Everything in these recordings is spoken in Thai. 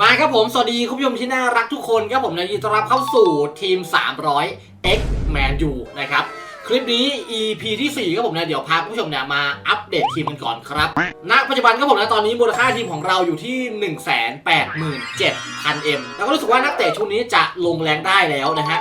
มาครับผม สวัสดีคุณผู้ชมที่น่ารักทุกคนครับผมนะยินดีต้อนรับเข้าสู่ทีม 300 X Man U นะครับ คลิปนี้ EP ที่ 4 ครับผมนะ เดี๋ยวพาคุณผู้ชมเนี่ยมาอัปเดตทีมกันก่อนครับ ณ ปัจจุบันครับผมนะ ตอนนี้มูลค่าทีมของเราอยู่ที่ 187,000 M แล้วก็รู้สึกว่านักเตะชุดนี้จะลงแรงได้แล้วนะฮะ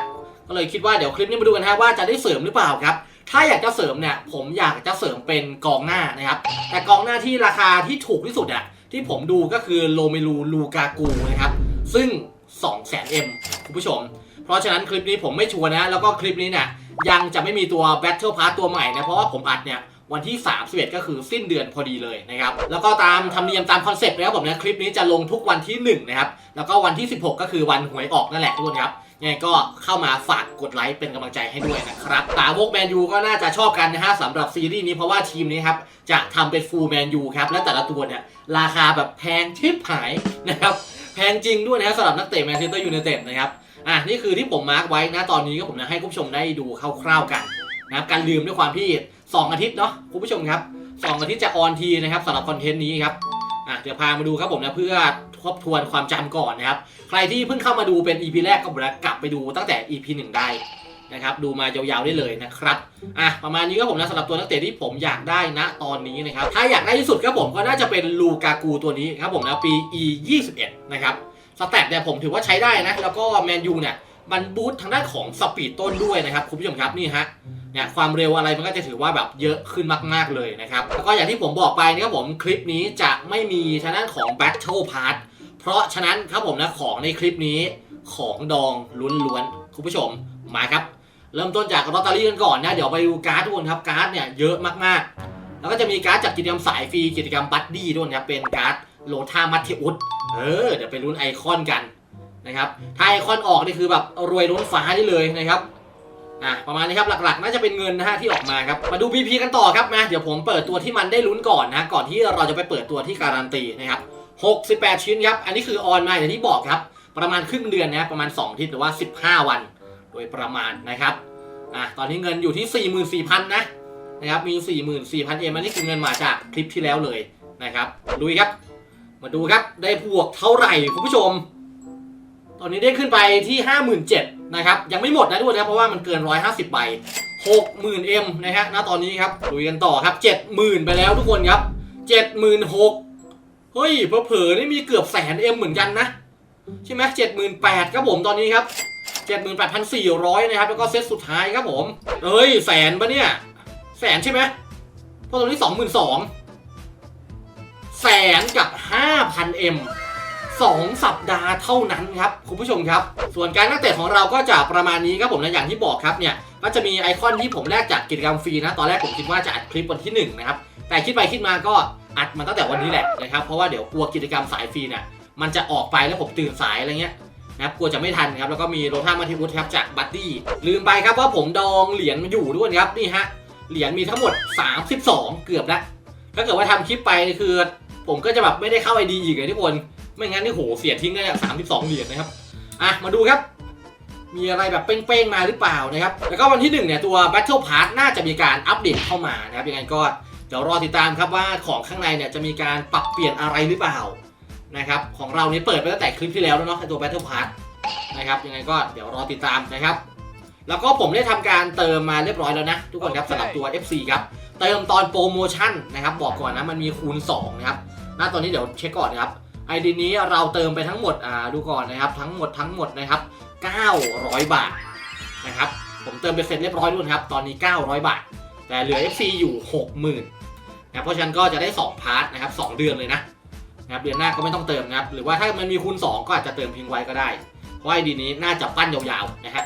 ก็เลยคิดว่าเดี๋ยวคลิปนี้มาดูกันฮะว่าจะได้เสริมหรือเปล่าครับถ้าอยากจะเสริมเนี่ยผมอยากจะเสริมเป็นกองหน้านะครับ แต่กองหน้าที่ราคาที่ถูกที่สุดอะ ที่ผมดูก็คือโลเมลูลูกากูนะครับ ซึ่ง 2 0 0 0 0 0 M คุณผู้ชม เพราะฉะนั้นคลิปนี้ผมไม่ชัวร์นะ แล้วก็คลิปนี้เนี่ยยังจะไม่มีตัว Battle Pass ตัวใหม่นะ เพราะว่าผมอัดเนี่ยวันที่31ก็คือสิ้นเดือนพอดีเลยนะครับ แล้วก็ตามธรรมเนียมตามคอนเซ็ปต์นะครับผมนะคลิปนี้จะลงทุกวันที่1นะครับ แล้วก็วันที่ 16 ก็คือวันหวยออกนั่นแหละทุกคนครับ ยังไงก็เข้ามาฝากกดไลค์เป็นกำลังใจให้ด้วยนะครับสาวกแมนยูก็น่าจะชอบกันนะฮะสำหรับซีรีส์นี้เพราะว่าทีมนี้ครับจะทำเป็นฟูลแมนยูครับและแต่ละตัวเนี่ยราคาแบบแพงชิบหายนะครับแพงจริงด้วยนะสำหรับนักเตะแมนเชสเตอร์ยูไนเต็ดนะครับอะนี่คือที่ผมมาร์กไว้นะตอนนี้ก็ผมจะให้คุณผู้ชมได้ดูคร่าวๆกันนะครับการลืมด้วยความที่ 2 อาทิตย์เนาะคุณผู้ชมครับ 2 อาทิตย์จะออนทีนะครับสำหรับคอนเทนต์นี้ครับอะเดี๋ยวพามาดูครับผมนะเพื่อ ทบทวนความจำก่อนนะครับ ใครที่เพิ่งเข้ามาดูเป็น EP แรกก็บอกแล้วกลับไปดูตั้งแต่ EP 1ได้นะครับดูมายาวๆได้เลยนะครับอะประมาณนี้ก็ผมนะสำหรับตัวนักเตะที่ผมอยากได้นะตอนนี้นะครับถ้าอยากได้ที่สุดครับผมก็น่าจะเป็นลูกากูตัวนี้ครับผมนะปี E 21นะครับสแตทเนี่ยผมถือว่าใช้ได้นะ แล้วก็แมนยูเนี่ยมันบูสต์ทางด้านของสปีดต้นด้วยนะครับคุณผู้ชมครับนี่ฮะเนี่ยความเร็วอะไรมันก็จะถือว่าแบบเยอะขึ้นมากๆเลยนะครับแล้วก็อย่างที่ผมบอกไปนะครับผมคลิปนี้จะไม่มีทางด้านของ Battle Pass เพราะฉะนั้นครับผมนะของในคลิปนี้ของดองล้วนๆคุณผู้ชมมาครับ เริ่มต้นจากลอตเตอรี่กันก่อนนะ เดี๋ยวไปดูการ์ดทุกคนครับการ์ดเนี่ยเยอะมากๆ แล้วก็จะมีการ์ดจากกิจกรรมสายฟรีกิจกรรมบัดดี้ด้วยนะเป็นการ์ดโลธามัตเทอุสเออเดี๋ยวไปลุ้นไอคอนกันนะครับถ้าไอคอนออกนี่คือแบบรวยล้นฟ้าได้เลยนะครับอะประมาณนี้ครับหลักๆ น่าจะเป็นเงินนะฮะที่ออกมาครับมาดู BP กันต่อครับมาเดี๋ยวผมเปิดตัวที่มันได้ลุ้นก่อนนะก่อนที่เราจะไปเปิดตัวที่การันตีนะครับ 68 ชิ้นครับ อันนี้คือออนมาอย่างที่บอกครับ ประมาณครึ่งเดือนนะประมาณ2อาทิตย์หรือว่า 15 วัน โดยประมาณนะครับอะตอนนี้เงินอยู่ที่ 44,000 นะนะครับมี 44,000 เอ็มอันนี้คือเงินมาจากคลิปที่แล้วเลยนะครับลุยครับ มาดูครับได้บวกเท่าไหร่คุณผู้ชม ตอนนี้ได้ขึ้นไปที่ 57,000นะครับยังไม่หมดนะทุกคนนะเพราะว่ามันเกิน 150 ใบ 60,000 เอ็มนะฮะณตอนนี้ครับลุยกันต่อครับ 70,000 ไปแล้วทุกคนครับ76,000 เฮ้ยเผลอๆนี่มีเกือบแสนเอ็มเหมือนกันนะ ใช่ไหม78,000ครับผมตอนนี้ครับ78,400นแปดพันสี่ร้อยนะครับ แล้วก็เซตสุดท้ายครับผมเฮ้ยแสนปะเนี่ย แสนใช่ไหมเพราะตรงนี้22,000แสนกับ5,000 M 2สัปดาห์เท่านั้นครับคุณผู้ชมครับ ส่วนการนักเตะของเราก็จะประมาณนี้ครับผมนะอย่างที่บอกครับเนี่ยก็จะมีไอคอนที่ผมแลกจากกิจกรรมฟรีนะ ตอนแรกผมคิดว่าจะอัดคลิปวันที่1นะครับแต่คิดไปคิดมาก็ อัดมาตั้งแต่วันนี้แหละนะครับเพราะว่าเดี๋ยวกลัวกิจกรรมสายฟรีเนี่ยมันจะออกไปแล้วผมตื่นสายอะไรเงี้ยนะครับกลัวจะไม่ทันครับแล้วก็มีโรท่ามาทิวุฒครับจากบัตตี้ลืมไปครับว่าผมดองเหรียญมาอยู่ด้วยครับนี่ฮะเหรียญมีทั้งหมด 32 เกือบแล้วถ้าเกิดว่าทำคลิปไปนี่คือ ผมก็จะแบบไม่ได้เข้าไอดีอีกเลยทุกคนไม่งั้นนี่โหเสียทิ้งได้สามสิบสองเหรียญนะครับอะมาดูครับ มีอะไรแบบเป้งๆมาหรือเปล่านะครับ แล้วก็วันที่หนึ่งเนี่ยตัว Battle Pass น่าจะมีการอัปเดตเข้ามานะครับยังไงก็ เดี๋ยวรอติดตามครับว่าของข้างในเนี่ยจะมีการปรับเปลี่ยนอะไรหรือเปล่านะครับของเรานี่เปิดไปตั้งแต่คลิปที่แล้วแล้วเนาะไอ้ตัว Battle Pass นะครับยังไงก็เดี๋ยวรอติดตามนะครับ แล้วก็ผมได้ทำการเติมมาเรียบร้อยแล้วนะ ทุกคนครับสำหรับตัว FC ครับเติมตอนโปรโมชั่นนะครับบอกก่อนนะมันมีคูณ2นะครับณตอนนี้เดี๋ยวเช็คก่อนนะครับไอดีนี้เราเติมไปทั้งหมดอ่าดูก่อนนะครับทั้งหมดทั้งหมดนะครับ 900 บาทนะครับผมเติมไปเสร็จเรียบร้อยด้วยครับตอนนี้ 900 บาท แต่เหลือ FC อยู่ 60,000นะครับเพราะฉะนั้นก็จะได้ 2 พาร์ทนะครับ 2 เดือนเลยนะนะครับเดือนหน้าก็ไม่ต้องเติมนะครับ หรือว่าถ้ามันมีคูณ 2 ก็อาจจะเติมพิงไว้ก็ได้ เพราะไอดีนี้น่าจะปั้นยาวๆนะฮะ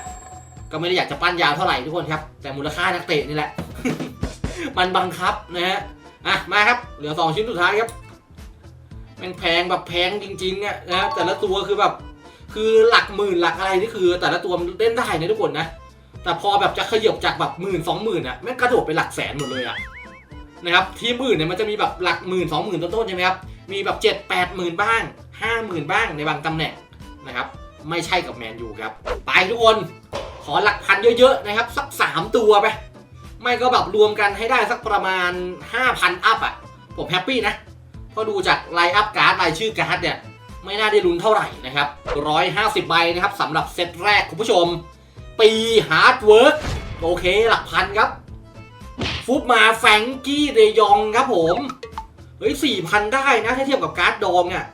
ก็ไม่ได้อยากจะปั้นยาวเท่าไหร่ทุกคนครับ แต่มูลค่านักเตะนี่แหละ มันบังคับนะฮะอะมาครับ เหลือ 2 ชิ้นสุดท้ายครับแม่งแพงแบบแพงจริงๆอะนะฮะแต่ละตัวคือแบบ คือหลักหมื่นหลักอะไรนี่คือ แต่ละตัวมันเล่นได้นะทุกคนนะ แต่พอแบบจะขยบจากแบบหมื่นสองหมื่นอะแม่งกระโดดไปหลักแสนหมดเลยอะนะครับทีมอื่นเนี่ยมันจะมีแบบหลักหมื่นสองหมื่นต้นๆใช่ไหมครับมีแบบเจ็ดแปดหมื่นบ้างห้าหมื่นบ้างในบางตำแหน่งนะครับไม่ใช่กับแมนยูครับ ไปทุกคนขอหลักพันเยอะๆนะครับสัก3ตัวไปไม่ก็แบบรวมกันให้ได้สักประมาณ 5,000 อัพอะ ผมแฮปปี้นะเพราะดูจากไลน์อัพการ์ดรายชื่อการ์ดเนี่ย ไม่น่าได้ลุ้นเท่าไหร่นะครับ 150 ใบนะครับสำหรับเซตแรกคุณผู้ชม ปีฮาร์ดเวิร์กโอเคหลักพันครับ ฟุบมาแฟงกี้เดยองครับผม เฮ้ย4,000ได้นะถ้าเทียบกับการ์ดดองเนี่ย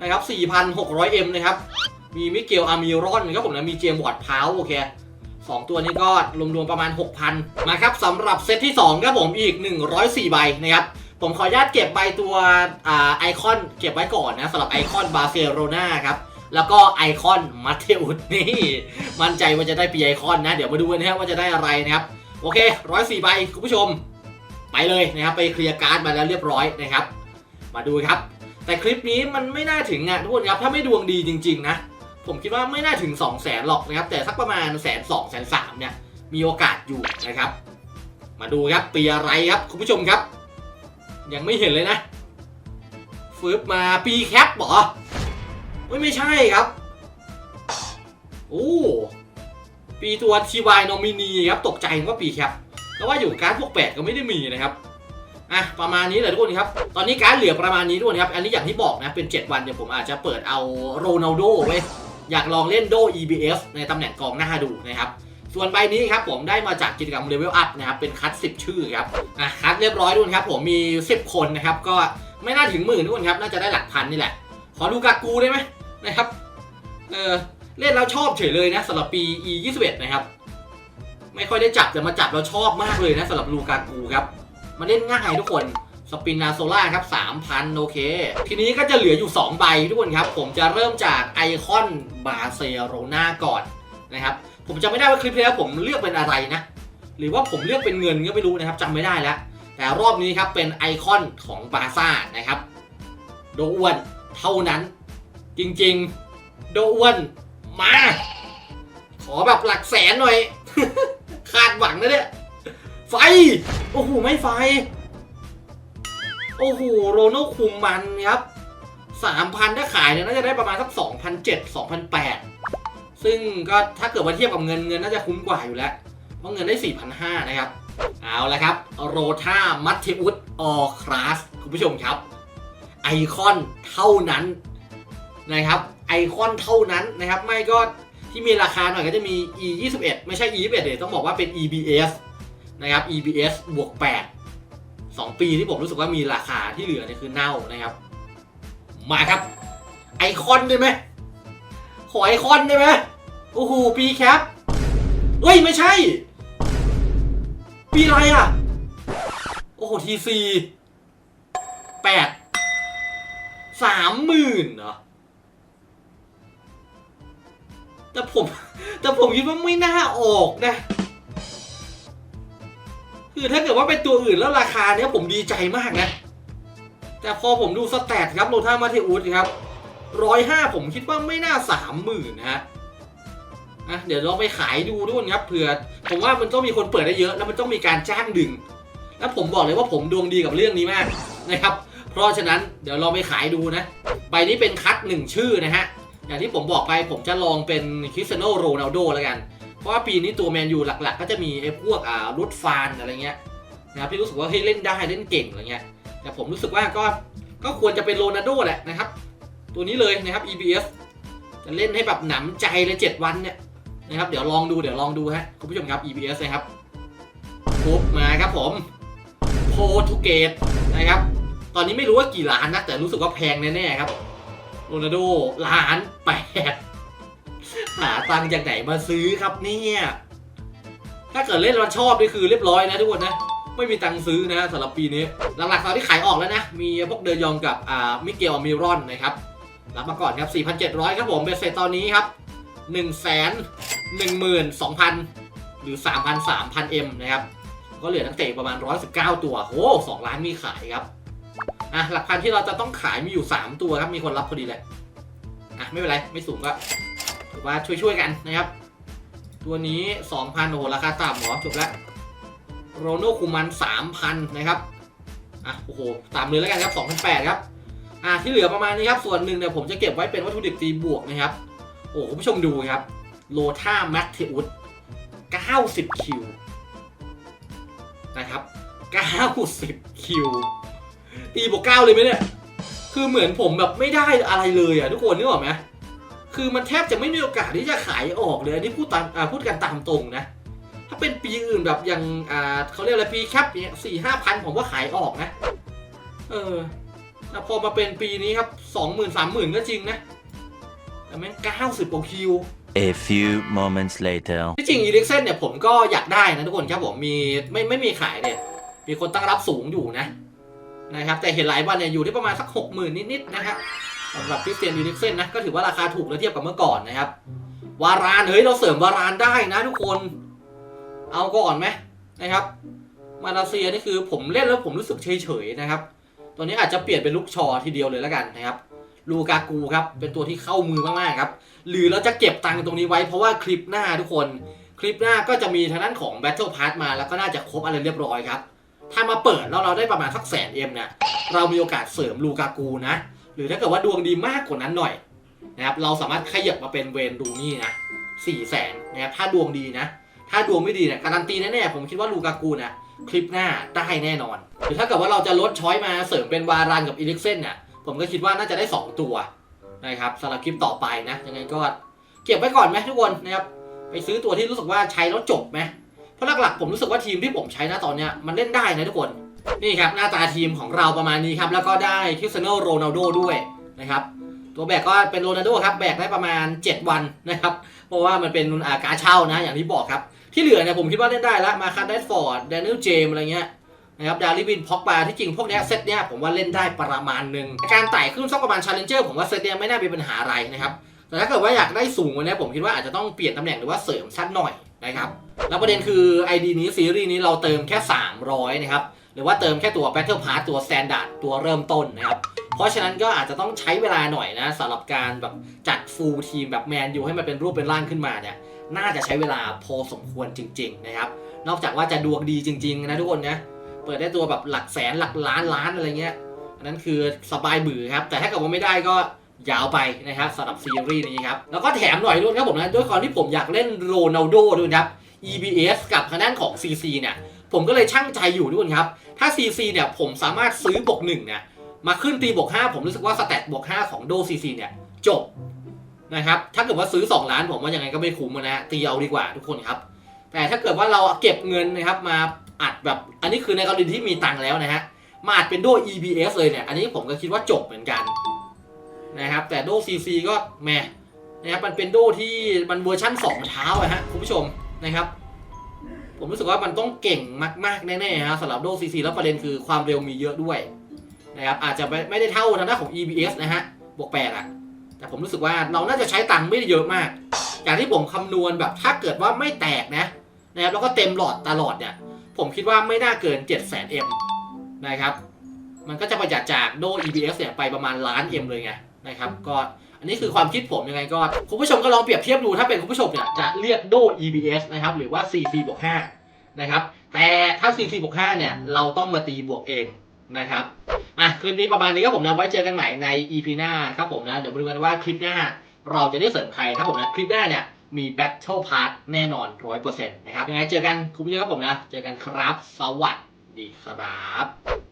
นะครับ 4,600M นะครับ มีมิเกลอามิรอนครับผมนะมีเจมส์วอร์ดพาวโอเคสองตัวนี้ก็รวมๆประมาณ 6,000 มาครับสำหรับเซตที่ 2 ครับผมอีก 104 ใบนะครับ ผมขออนุญาตเก็บใบตัวไอคอนเก็บไว้ก่อนนะสำหรับไอคอนบาร์เซโลนาครับ แล้วก็ไอคอนมาเทอุสนี่ มั่นใจว่าจะได้ปีไอคอนนะ เดี๋ยวมาดูกันนะครับว่าจะได้อะไรนะครับ โอเคร้อยสี่ใบคุณผู้ชม ไปเลยนะครับ ไปเคลียร์การ์ดมาแล้วเรียบร้อยนะครับ มาดูครับ แต่คลิปนี้มันไม่น่าถึงอะทุกคนครับ ถ้าไม่ดวงดีจริง ๆ นะ ผมคิดว่าไม่น่าถึง 2 0 0แสนหรอกนะครับ แต่สักประมาณแสนสองแสนสามเนี่ย มีโอกาสอยู่นะครับ มาดูครับปีอะไรครับคุณผู้ชมครับ ยังไม่เห็นเลยนะฟืบมาปีแคปหรอ ไม่ไม่ใช่ครับ โอ้ปีตัว TY Nomini ครับตกใจว่าปีแคปแล้วว่าอยู่การพวกแปดก็ไม่ได้มีนะครับอะประมาณนี้เลยทุกคนครับ ตอนนี้การเหลือประมาณนี้ทุกคนครับ อันนี้อย่างที่บอกนะ เป็น 7 วันเดี๋ยวผมอาจจะเปิดเอาโรนัลโดไว้อยากลองเล่นโด EBS ในตำแหน่งกองหน้าดูนะครับ ส่วนใบนี้ครับผมได้มาจากกิจกรรม Level Up นะครับ เป็นคัด 10 ชื่อครับอะคัดเรียบร้อยทุกคนครับ ผมมี 10 คนนะครับ ก็ไม่น่าถึงหมื่นทุกคนครับ น่าจะได้หลักพันนี่แหละ ขอลูกากูได้ไหม นะครับ เออเล่นแล้วชอบเฉยเลยนะสำหรับปี E 21นะครับ ไม่ค่อยได้จับแต่มาจับแล้วชอบมากเลยนะสำหรับลูกากูครับ มาเล่นง่ายทุกคนสปินนาโซล่าครับ 3,000 โอเค ทีนี้ก็จะเหลืออยู่ 2 ใบทุกคนครับ ผมจะเริ่มจากไอคอนบาเซโลนาก่อนนะครับ ผมจำไม่ได้ว่าคลิปที่แล้วผมเลือกเป็นอะไรนะ หรือว่าผมเลือกเป็นเงินก็ไม่รู้นะครับจำไม่ได้แล้ว แต่รอบนี้ครับเป็นไอคอนของบาซ่านะครับ โดอ้วนเท่านั้น จริงๆ โดอ้วนมา ขอแบบหลักแสนหน่อย คาดหวังนะเนี่ย ไฟ โอ้โห ไม่ไฟ โอ้โห โรนัลคุมมันครับสามพันถ้าขายเนี่ยน่าจะได้ประมาณสักสองพันเจ็ดสองพันแปดซึ่งก็ถ้าเกิดว่าเทียบกับเงินเงินน่าจะคุ้มกว่าอยู่แล้วเพราะเงินได้สี่พันห้านะครับ เอาละครับ โรธามัตเทอุสออคลาสคุณผู้ชมครับ ไอคอนเท่านั้น นะครับไอคอนเท่านั้นนะครับไม่ก็ที่มีราคาหน่อยก็จะมี e 2 1ไม่ใช่ e 2 1เลยต้องบอกว่าเป็น ebs นะครับ ebs บวก8 2 ปีที่ผมรู้สึกว่ามีราคาที่เหลือเนี่ยคือเน่านะครับ มาครับ ไอคอนได้ไหมขอไอคอนได้ไหมโอ้โหปีแคปเฮ้ย ไม่ใช่ ปีอะไรอะ โอ้โหทีซีแปดสามหมื่นเหรอ แต่ผม แต่ผมคิดว่าไม่น่าออกนะ คือถ้าเกิดว่าเป็นตัวอื่นแล้วราคาเนี้ยผมดีใจมากนะ แต่พอผมดูสแตทครับโลท่ามาเทอุสครับร้อยห้าผมคิดว่าไม่น่าสามหมื่นนะฮะอะเดี๋ยวลองไปขายดูด้วยครับเผื่อ ผมว่ามันต้องมีคนเปิดได้เยอะ แล้วมันต้องมีการจ้างดึง แล้วผมบอกเลยว่าผมดวงดีกับเรื่องนี้มากนะครับ เพราะฉะนั้นเดี๋ยวลองไปขายดูนะ ใบนี้เป็นคัดหนึ่งชื่อนะฮะ อย่างที่ผมบอกไปผมจะลองเป็นคริสเตียโนโรนัลโดแล้วกัน เพราะว่าปีนี้ตัวแมนยูหลักๆ ก็จะมีไอ้พวกอ่ารุดฟานอะไรเงี้ยนะครับที่รู้สึกว่าเฮ้ยเล่นได้เล่นเก่งอะไรเงี้ยแต่ผมรู้สึกว่าก็ก็ควรจะเป็นโรนัลโดแหละนะครับ ตัวนี้เลยนะครับ EBS จะเล่นให้แบบหนำใจเลย7วันเนี่ยนะครับเดี๋ยวลองดูเดี๋ยวลองดูฮะคุณผู้ชมครับ EBS นะครับปุ๊บมาครับผมโพทูเกตนะครับ ตอนนี้ไม่รู้ว่ากี่ล้านนะแต่รู้สึกว่าแพงแน่ๆครับ โรนัลโดล้านแปดหาตังค์จากไหนมาซื้อครับเนี่ยถ้าเกิดเล่นแล้วชอบนี่คือเรียบร้อยนะทุกคนนะ ไม่มีตังค์ซื้อนะสำหรับปีนี้ หลักๆตอนที่ขายออกแล้วนะ มีพวกเดยองกับอ่ามิเกลมิรอนนะครับ รับมาก่อนครับ 4,700 ครับผมเบสเซตตอนนี้ครับ 1 1 2 0 0 0 หรือ 3,000 3,000 M นะครับ ก็เหลือนักเตะประมาณ 119 ตัวโอ้2ล้านมีขายครับ อะหลักพันที่เราจะต้องขายมีอยู่ 3 ตัวครับมีคนรับพอดีเลยอะไม่เป็นไรไม่สูงก็ถือว่าช่วยๆกันนะครับ ตัวนี้2,000โอ้โหราคาต่ำเหรอจบแล้วโรโนคูมัน3,000นะครับอะโอ้โหตามเลยแล้วกันครับ2,008ครับอะที่เหลือประมาณนี้ครับส่วนหนึ่งเนี่ยผมจะเก็บไว้เป็นวัตถุดิบตีบวกนะครับโอ้คุณผู้ชมดูครับโลท่าแมทเทอุส90 คิวนะครับ 90 คิว ตีบวก9เลยไหมเนี่ย คือเหมือนผมแบบไม่ได้อะไรเลยอะทุกคนนึกออกไหมคือมันแทบจะไม่มีโอกาสที่จะขายออกเลยอันนี้พูดตามอ่าพูดกันตามตรงนะ ถ้าเป็นปีอื่นแบบอย่างอ่าเขาเรียกอะไรปีแคปเนี่ยสี่ห้าพันผมว่าขายออกนะ เออแล้วพอมาเป็นปีนี้ครับสองหมื่นสามหมื่นก็จริงนะ แต่แม่งเก้าสิบกว่าคิว A few moments later. ที่จริงอีลิกเซนเนี่ยผมก็อยากได้นะทุกคนครับผมมีไม่ไม่มีขายเนี่ย มีคนตั้งรับสูงอยู่นะ นะครับแต่เห็นหลายวันเนี่ยอยู่ที่ประมาณสักหกหมื่นนิดๆนะครับสำหรับคริสเตียนอีลิเซนนะก็ถือว่าราคาถูกแล้วเทียบกับเมื่อก่อนนะครับ วารานเฮ้ยเราเสริมวารานได้นะทุกคน เอาก่อนไหมนะครับ มาเลเซียนี่คือผมเล่นแล้วผมรู้สึกเฉยๆนะครับ ตัวนี้อาจจะเปลี่ยนเป็นลูกชอทีเดียวเลยแล้วกันนะครับลูกากูครับเป็นตัวที่เข้ามือมากๆครับ หรือเราจะเก็บตังค์ตรงนี้ไว้เพราะว่าคลิปหน้าทุกคน คลิปหน้าก็จะมีทางด้านของ Battle Pass มาแล้วก็น่าจะครบอะไรเรียบร้อยครับ ถ้ามาเปิดแล้วเราได้ประมาณสักแสนเอ็มเนี่ยเรามีโอกาสเสริมลูกากูนะ หรือถ้าเกิดว่าดวงดีมากกว่านั้นหน่อยนะครับเราสามารถขยับมาเป็นเวนดูนี่นะสี่แสนนะครับถ้าดวงดีนะ ถ้าดวงไม่ดีเนี่ยการันตีแน่ๆผมคิดว่าลูกากูนี่ยคลิปหน้าได้แน่นอน หรือถ้าเกิดว่าเราจะลดช้อยมาเสริมเป็นวารันกับอีลิกเซนเนี่ยผมก็คิดว่าน่าจะได้ 2 ตัวนะครับสำหรับคลิปต่อไปนะยังไงก็เก็บไว้ก่อนไหมทุกคนนะครับไปซื้อตัวที่รู้สึกว่าใช้แล้วจบไหม เพราะหลักๆผมรู้สึกว่าทีมที่ผมใช้นะตอนเนี้ยมันเล่นได้นะทุกคนนี่ครับหน้าตาทีมของเราประมาณนี้ครับแล้วก็ได้คริสเตียโนโรนัลโดด้วยนะครับตัวแบกก็เป็นโรนัลโดครับแบกได้ประมาณ 7 วันนะครับเพราะว่ามันเป็นอาการเช่านะอย่างที่บอกครับที่เหลือเนี่ยผมคิดว่าเล่นได้ล้วมาคันไดฟอร์ดแดเนียลเจมอะไรเงี้ยนะครับดาริบินพ็อกบาที่จริงพวกเนี้ยเซตเนี้ยผมว่าเล่นได้ประมาณหนึ่งการไต่ขึ้นสักประมาณชาเลนเจอร์ผมว่าเซตเนี้ยไม่น่าเป็นปัญหาอะไรนะครับแต่ถ้าเกิดว่าอยากได้สูงกว่านี้ผมคิดว่าอาจจะต้องเปลี่ยนตำแหน่งหรือว่าเสริมสักหน่อยนะครับ แล้วประเด็นคือ ID นี้ซีรีส์นี้เราเติมแค่ 300 นะครับ หรือว่าเติมแค่ตัว Battle Pass ตัว Standard ตัวเริ่มต้นนะครับ เพราะฉะนั้นก็อาจจะต้องใช้เวลาหน่อยนะสำหรับการแบบจัดฟูลทีมแบบแมนยูให้มันเป็นรูปเป็นร่างขึ้นมาเนี่ย น่าจะใช้เวลาพอสมควรจริง ๆ นะครับ นอกจากว่าจะดวงดีจริง ๆ นะทุกคนนะ เปิดได้ตัวแบบหลักแสนหลักล้านล้านอะไรเงี้ย อันนั้นคือสบายบือครับ แต่ถ้าเกิดว่าไม่ได้ก็ยาวไปนะครับสำหรับซีรีส์นี้ครับ แล้วก็แถมหน่อยด้วยครับผมนะด้วยความที่ผมอยากเล่นโรนัลโดด้วยครับ EBS กับทางด้านของ CC เนี่ย ผมก็เลยช่างใจอยู่ทุกคนครับ ถ้า CC เนี่ยผมสามารถซื้อบวกหนึ่งเนี่ยมาขึ้นตีบวก5ผมรู้สึกว่าสแตทบวก5ของโด CC เนี่ยจบนะครับ ถ้าเกิดว่าซื้อ 2 ล้านผมว่ายังไงก็ไม่คุ้มนะฮะตีเอาดีกว่าทุกคนครับ แต่ถ้าเกิดว่าเราเก็บเงินนะครับมาอัดแบบอันนี้คือในกรณีที่มีตังค์แล้วนะฮะมาอัดเป็นโด EBS เลยเนี่ย อันนี้ผมก็คิดว่าจบเหมือนกันนะครับ แต่โด CC ก็แหม่นะครับมันเป็นโดที่มันเวอร์ชั่น2เท้าอะฮะคุณผู้ชม นะครับ ผมรู้สึกว่ามันต้องเก่งมาก ๆ แน่ๆฮะสำหรับโด CC แล้วประเด็นคือความเร็วมีเยอะด้วยนะครับอาจจะไม่ไม่ได้เท่าทางด้านของ EBS นะฮะบวกแปดอะแต่ผมรู้สึกว่าเราน่าจะใช้ตังค์ไม่ได้เยอะมากอย่างที่ผมคำนวณแบบถ้าเกิดว่าไม่แตกนะนะครับแล้วก็เต็มหลอดตลอดเนี่ย ผมคิดว่าไม่น่าเกิน 7 0 0 0 0 0 M นะครับ มันก็จะประหยัดจากโด EBS เนี่ยไปประมาณล้าน M เลยไงนะครับ ก็ อันนี้คือความคิดผมยังไงก็ คุณผู้ชมก็ลองเปรียบเทียบดูถ้าเป็นคุณผู้ชมเนี่ยจะเรียกโด EBS นะครับหรือว่า CC บวก5นะครับแต่ถ้า CC บวก5เนี่ยเราต้องมาตีบวกเองนะครับอะคลิปนี้ประมาณนี้ครับผมนะไว้เจอกันใหม่ใน EP หน้าครับผมนะเดี๋ยวมาดูกันว่าคลิปหน้าเราจะได้เสริมใครครับผมนะคลิปหน้าเนี่ยมี Battle Pass แน่นอน 100%นะครับยังไงเจอกันคุณผู้ชมครับผมนะ เจอกันครับ สวัสดีครับ